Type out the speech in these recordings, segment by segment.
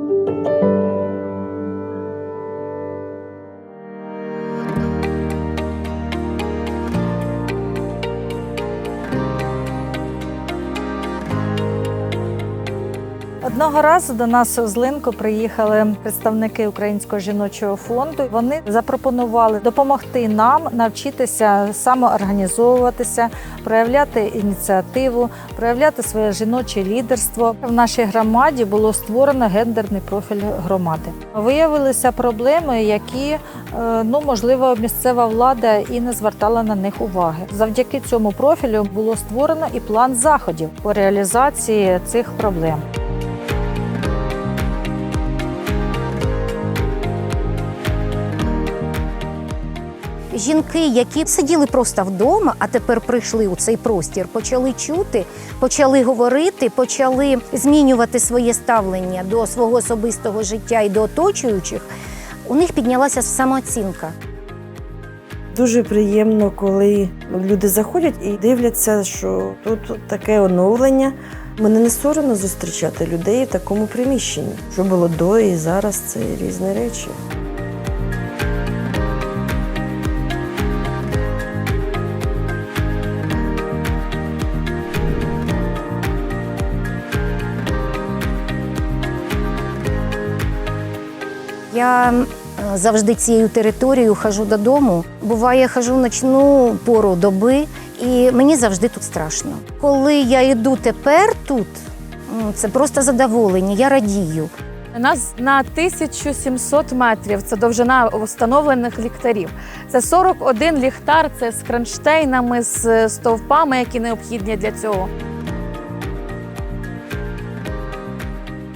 Música Одного разу до нас у Злинку приїхали представники Українського жіночого фонду. Вони запропонували допомогти нам навчитися самоорганізовуватися, проявляти ініціативу, проявляти своє жіноче лідерство. В нашій громаді було створено гендерний профіль громади. Виявилися проблеми, які е, ну можливо місцева влада і не звертала на них уваги. Завдяки цьому профілю було створено і план заходів по реалізації цих проблем. Жінки, які сиділи просто вдома, а тепер прийшли у цей простір, почали чути, почали говорити, почали змінювати своє ставлення до свого особистого життя і до оточуючих. У них піднялася самооцінка. Дуже приємно, коли люди заходять і дивляться, що тут таке оновлення. Мене не соромно зустрічати людей в такому приміщенні. Що було до і зараз це різні речі. Я е, завжди цією територією хожу додому. Буває, хожу ночну пору доби, і мені завжди тут страшно. Коли я йду тепер тут, це просто задоволення, я радію. Нас на 1700 метрів це довжина встановлених ліхтарів. Це 41 ліхтар, це з кронштейнами, з стовпами, які необхідні для цього.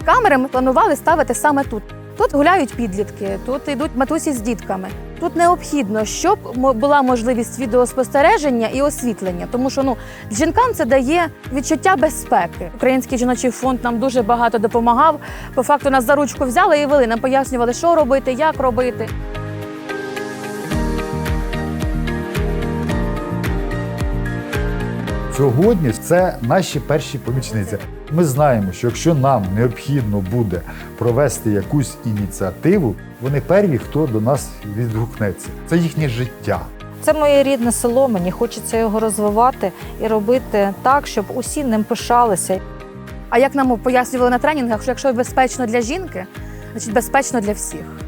Камери ми планували ставити саме тут. Тут гуляють підлітки, тут йдуть матусі з дітками. Тут необхідно, щоб була можливість відеоспостереження і освітлення, тому що ну жінкам це дає відчуття безпеки. Український жіночий фонд нам дуже багато допомагав. По факту нас за ручку взяли і вели. Нам пояснювали, що робити, як робити. Сьогодні це наші перші помічниці. Ми знаємо, що якщо нам необхідно буде провести якусь ініціативу, вони перві, хто до нас відгукнеться. Це їхнє життя. Це моє рідне село. Мені хочеться його розвивати і робити так, щоб усі ним пишалися. А як нам пояснювали на тренінгах, що якщо безпечно для жінки, значить безпечно для всіх.